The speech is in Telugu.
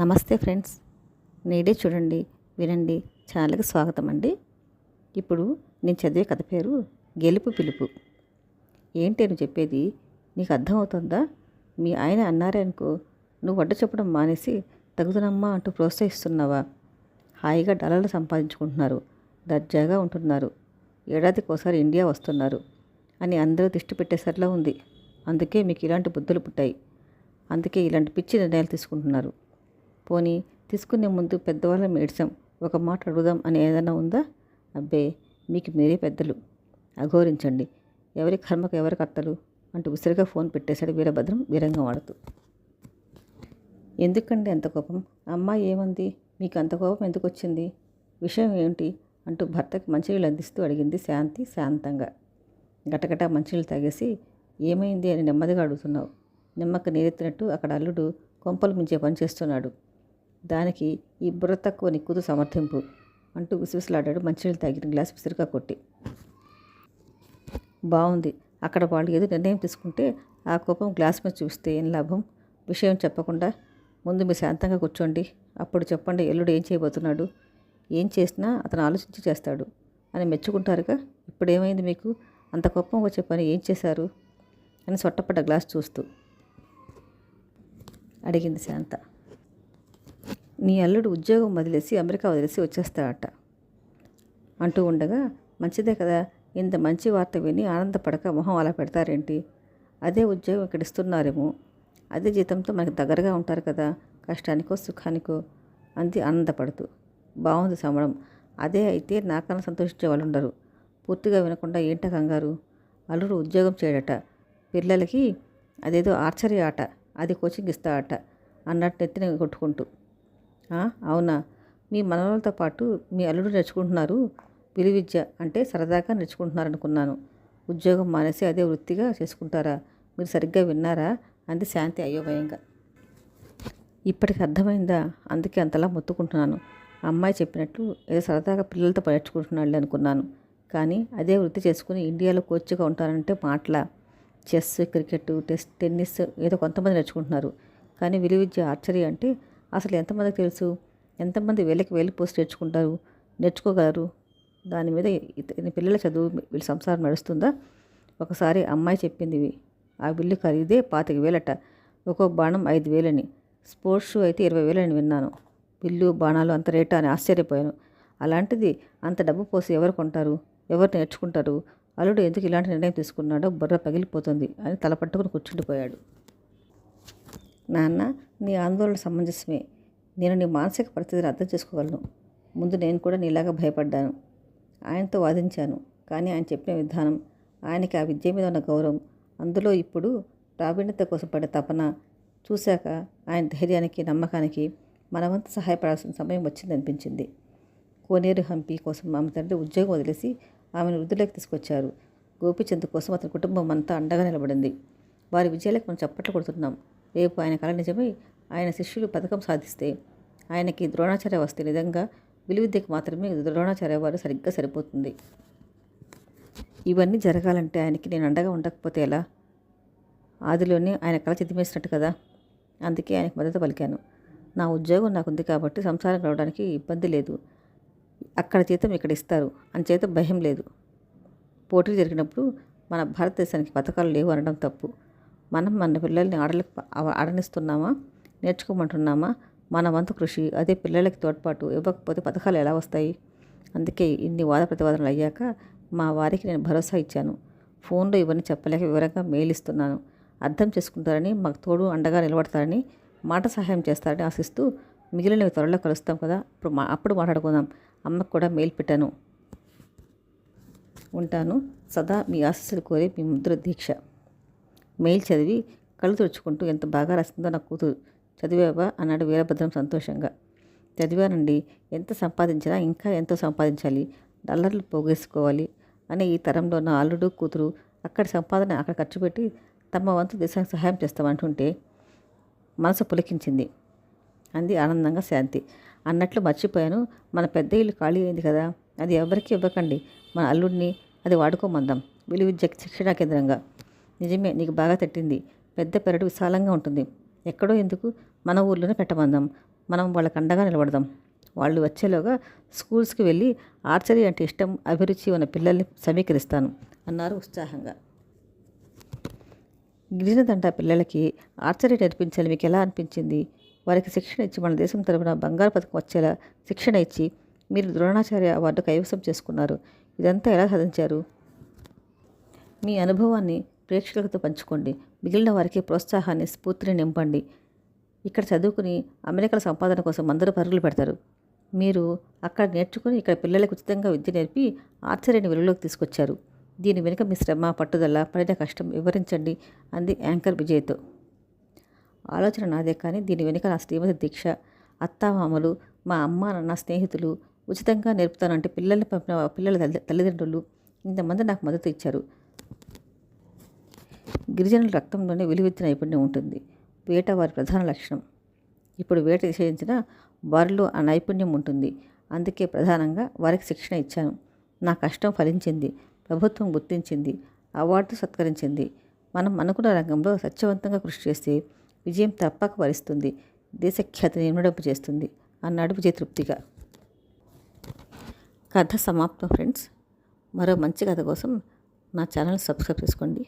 నమస్తే ఫ్రెండ్స్. నేడే చూడండి వినండి. ఛానల్కి స్వాగతం అండి. ఇప్పుడు నేను చదివే కథ పేరు గెలుపు పిలుపు. ఏంటి నువ్వు చెప్పేది? నీకు అర్థమవుతుందా మీ ఆయన అన్నారే అనుకో నువ్వు వడ్డ చెప్పడం మానేసి తగుదనమ్మా అంటూ ప్రోత్సహిస్తున్నావా? హాయిగా డాలర్లు సంపాదించుకుంటున్నారు. దర్జాగా ఉంటున్నారు. ఏడాదికి ఒకసారి ఇండియా వస్తున్నారు అని అందరూ దిష్టి పెట్టేసరిలా ఉంది. అందుకే మీకు ఇలాంటి బుద్ధులు పుట్టాయి. అందుకే ఇలాంటి పిచ్చి నిర్ణయాలు తీసుకుంటున్నారు. పోనీ తీసుకునే ముందు పెద్దవాళ్ళ మేడ్చాం ఒక మాట అడుగుదాం అని ఏదైనా ఉందా? అబ్బే మీకు మీరే పెద్దలు. అఘోరించండి. ఎవరి కర్మకు ఎవరి కర్తలు అంటూ విసిరిగా ఫోన్ పెట్టేశాడు వీరభద్రం వీరంగం వాడుతూ. ఎందుకండి అంత కోపం? అమ్మాయి ఏమంది? మీకు అంత కోపం ఎందుకు వచ్చింది? విషయం ఏమిటి? అంటూ భర్తకి మంచినీళ్ళు అందిస్తూ అడిగింది శాంతి శాంతంగా. గటగట మంచినీళ్ళు తాగేసి ఏమైంది అని నెమ్మదిగా అడుగుతున్నావు. నిమ్మక నీరెత్తినట్టు అక్కడ అల్లుడు కొంపలు మించే పని చేస్తున్నాడు. దానికి ఈ బుర్ర తక్కువ నిక్కుతు సమర్థింపు అంటూ విసివిసలాడాడు. మంచినీళ్ళు తాగిన గ్లాస్ విసిరిగా కొట్టి. బాగుంది అక్కడ వాళ్ళు ఏదో నిర్ణయం తీసుకుంటే ఆ కోపం గ్లాస్ మీద చూస్తే ఏం లాభం? విషయం చెప్పకుండా ముందు మీరు శాంతంగా కూర్చోండి. అప్పుడు చెప్పండి ఎల్లుడు ఏం చేయబోతున్నాడు? ఏం చేసినా అతను ఆలోచించి చేస్తాడు అని మెచ్చుకుంటారుగా? ఇప్పుడు ఏమైంది మీకు? అంత కోపం వచ్చే పని ఏం చేశారు? అని సొట్టపడ్డ గ్లాస్ చూస్తూ అడిగింది శాంత. నీ అల్లుడు ఉద్యోగం వదిలేసి అమెరికా వదిలేసి వచ్చేస్తాడట. అంటూ ఉండగా మంచిదే కదా ఇంత మంచి వార్త విని ఆనందపడక మొహం అలా పెడతారేంటి? అదే ఉద్యోగం ఇక్కడ ఇస్తున్నారేమో. అదే జీతంతో మనకి దగ్గరగా ఉంటారు కదా కష్టానికో సుఖానికో అంది ఆనందపడుతూ. బాగుంది సమడం అదే అయితే నాకన్నా సంతోషించే వాళ్ళు ఉండరు. పూర్తిగా వినకుండా ఏంట కంగారు? అల్లుడు ఉద్యోగం చేయడట. పిల్లలకి అదేదో ఆర్చరీ ఆట అది కోచింగ్ ఇస్తా ఆట అన్నట్టు ఎత్తిన కొట్టుకుంటూ. అవునా? మీ మనవలతో పాటు మీ అల్లుడు నేర్చుకుంటున్నారు విలువిద్య అంటే సరదాగా నేర్చుకుంటున్నారు అనుకున్నాను ఉద్యోగం మానేసి అదే వృత్తిగా చేసుకుంటారా? మీరు సరిగ్గా విన్నారా? అంది శాంతి అయోమయంగా. ఇప్పటికి అర్థమైందా? అందుకే అంతలా మొత్తుకుంటున్నాను. అమ్మాయి చెప్పినట్లు ఏదో సరదాగా పిల్లలతో నేర్చుకుంటున్నాడు అనుకున్నాను. కానీ అదే వృత్తి చేసుకుని ఇండియాలో కోచ్గా ఉంటానంటే మాటల? చెస్ క్రికెట్ టెస్ట్ టెన్నిస్ ఏదో కొంతమంది నేర్చుకుంటున్నారు. కానీ విలువిద్య ఆర్చరీ అంటే అసలు ఎంతమందికి తెలుసు? ఎంతమంది వేలకి వేలు పోస్ట్ నేర్చుకుంటారు? నేర్చుకోగలరు? దాని మీద ఇతని పిల్లల చదువు వీళ్ళ సంసారం నడుస్తుందా? ఒకసారి అమ్మాయి చెప్పింది. ఆ బిల్లు ఖరీదే పాతిక వేలట. ఒక్కో బాణం ఐదు వేలని. స్పోర్ట్స్ షూ అయితే ఇరవై వేలని విన్నాను. బిల్లు బాణాలు అంత రేటా అని ఆశ్చర్యపోయాను. అలాంటిది అంత డబ్బు పోసి ఎవరు కొంటారు? ఎవరు నేర్చుకుంటారు? అల్లుడు ఎందుకు ఇలాంటి నిర్ణయం తీసుకున్నాడో బుర్ర పగిలిపోతుంది అని తలపట్టుకుని కూర్చుండిపోయాడు. నాన్న నీ ఆందోళన సమంజసమే. నేను నీ మానసిక పరిస్థితిని అర్థం చేసుకోగలను. ముందు నేను కూడా నీలాగా భయపడ్డాను. ఆయనతో వాదించాను. కానీ ఆయన చెప్పిన విధానం ఆయనకి ఆ విద్య మీద ఉన్న గౌరవం అందులో ఇప్పుడు ప్రావీణ్యత కోసం పడే తపన చూశాక ఆయన ధైర్యానికి నమ్మకానికి మనవంత సహాయపడాల్సిన సమయం వచ్చిందనిపించింది కోనేరు హంపి కోసం ఆమె తండ్రి ఉద్యోగం వదిలేసి ఆమెను వృద్ధిలోకి తీసుకొచ్చారు. గోపిచంద్ కోసం అతని కుటుంబం అంతా అండగా నిలబడింది. వారి విజయాలకు మనం చప్పట్లు కొడుతున్నాం. రేపు ఆయన కళ నిజమై ఆయన శిష్యులు పథకం సాధిస్తే ఆయనకి ద్రోణాచార్య వస్తే నిజంగా విలువిద్యకు మాత్రమే ద్రోణాచార్య వారు సరిగ్గా సరిపోతుంది. ఇవన్నీ జరగాలంటే ఆయనకి నేను అండగా ఉండకపోతే ఎలా? ఆదిలోనే ఆయన కళ చిదిమేసినట్టు కదా? అందుకే ఆయనకు మద్దతు పలికాను. నా ఉద్యోగం నాకుంది కాబట్టి సంసారం గడవడానికి ఇబ్బంది లేదు. అక్కడ జీతం ఇక్కడ ఇస్తారు. అంచేత భయం లేదు. పోటీ జరిగినప్పుడు మన భారతదేశానికి పథకాలు లేవు అనడం తప్పు. మనం మన పిల్లల్ని ఆడలకు ఆడనిస్తున్నామా? నేర్చుకోమంటున్నామా? మన వంతు కృషి అదే పిల్లలకి తోడ్పాటు ఇవ్వకపోతే పథకాలు ఎలా వస్తాయి? అందుకే ఇన్ని వాద ప్రతివాదనలు అయ్యాక మా వారికి నేను భరోసా ఇచ్చాను. ఫోన్లో ఇవన్నీ చెప్పలేక వివరంగా మెయిల్ ఇస్తున్నాను. అర్థం చేసుకుంటారని మాకు తోడు అండగా నిలబడతారని మాట సహాయం చేస్తారని ఆశిస్తూ మిగిలినవి త్వరలో కలుస్తాం కదా? అప్పుడు మా అప్పుడు మాట్లాడుకుందాం. అమ్మకు కూడా మెయిల్ పెట్టాను. ఉంటాను. సదా మీ ఆశీస్సులు కోరి మీ ముద్ర దీక్ష. మెయిల్ చదివి కళ్ళు తుడుచుకుంటూ ఎంత బాగా రాస్తుందో నా కూతురు చదివావా? అన్నాడు వీరభద్రం సంతోషంగా. చదివానండి. ఎంత సంపాదించినా ఇంకా ఎంతో సంపాదించాలి. డాలర్లు పోగేసుకోవాలి అని ఈ తరంలో నా అల్లుడు కూతురు అక్కడి సంపాదన అక్కడ ఖర్చు పెట్టి తమ వంతు దేశానికి సహాయం చేస్తామంటుంటే మనసు పులికించింది. అంది ఆనందంగా శాంతి. అన్నట్లు మర్చిపోయాను. మన పెద్ద ఇల్లు ఖాళీ అయింది కదా. అది ఎవరికి ఇవ్వకండి. మన అల్లుడిని అది వాడుకోమందాం. విలువిద్య శిక్షణా కేంద్రంగా. నిజమే నీకు బాగా తట్టింది. పెద్ద పెరడు విశాలంగా ఉంటుంది. ఎక్కడో ఎందుకు? మన ఊర్లోనే పెట్టమందాం. మనం వాళ్ళకు అండగా నిలబడదాం. వాళ్ళు వచ్చేలోగా స్కూల్స్కి వెళ్ళి ఆర్చరీ అంటే ఇష్టం అభిరుచి ఉన్న పిల్లల్ని సమీకరిస్తాను అన్నారు ఉత్సాహంగా. గిరిజన పిల్లలకి ఆర్చరీ నేర్పించాలి మీకు ఎలా అనిపించింది? వారికి శిక్షణ ఇచ్చి మన దేశం తరపున బంగారు పథకం వచ్చేలా శిక్షణ ఇచ్చి మీరు ద్రోణాచార్య అవార్డు కైవసం చేసుకున్నారు. ఇదంతా ఎలా సాధించారు? మీ అనుభవాన్ని ప్రేక్షకులతో పంచుకోండి. మిగిలిన వారికి ప్రోత్సాహాన్ని స్ఫూర్తిని నింపండి. ఇక్కడ చదువుకుని అమెరికాల సంపాదన కోసం అందరూ పరుగులు పెడతారు. మీరు అక్కడ నేర్చుకుని ఇక్కడ పిల్లలకు ఉచితంగా విద్య నేర్పి ఆశ్చర్యాన్ని వెలుగులోకి తీసుకొచ్చారు. దీని వెనుక మీ శ్రమ పట్టుదల పడిన కష్టం వివరించండి అంది యాంకర్ విజయ్తో. ఆలోచన నాదే కానీ దీని వెనుక నా శ్రీమతి దీక్ష అత్తామామలు మా అమ్మ నాన్న స్నేహితులు ఉచితంగా నేర్పుతానంటే పిల్లల్ని పంపిన పిల్లల తల్లి తల్లిదండ్రులు ఇంతమంది నాకు మద్దతు ఇచ్చారు. గిరిజనుల రక్తంలోనే విలువిద్య నైపుణ్యం ఉంటుంది. వేట వారి ప్రధాన లక్షణం. ఇప్పుడు వేట నిషేధించిన వారిలో ఆ నైపుణ్యం ఉంటుంది. అందుకే ప్రధానంగా వారికి శిక్షణ ఇచ్చాను. నా కష్టం ఫలించింది. ప్రభుత్వం గుర్తించింది. అవార్డు సత్కరించింది. మనం అనుకున్న రంగంలో సత్యవంతంగా కృషి చేస్తే విజయం తప్పక వరిస్తుంది. దేశఖ్యాతిని ఇనుమడింపు చేస్తుంది అన్నాడు విజయ తృప్తిగా. కథ సమాప్తం ఫ్రెండ్స్. మరో మంచి కథ కోసం నా ఛానల్ సబ్స్క్రైబ్ చేసుకోండి.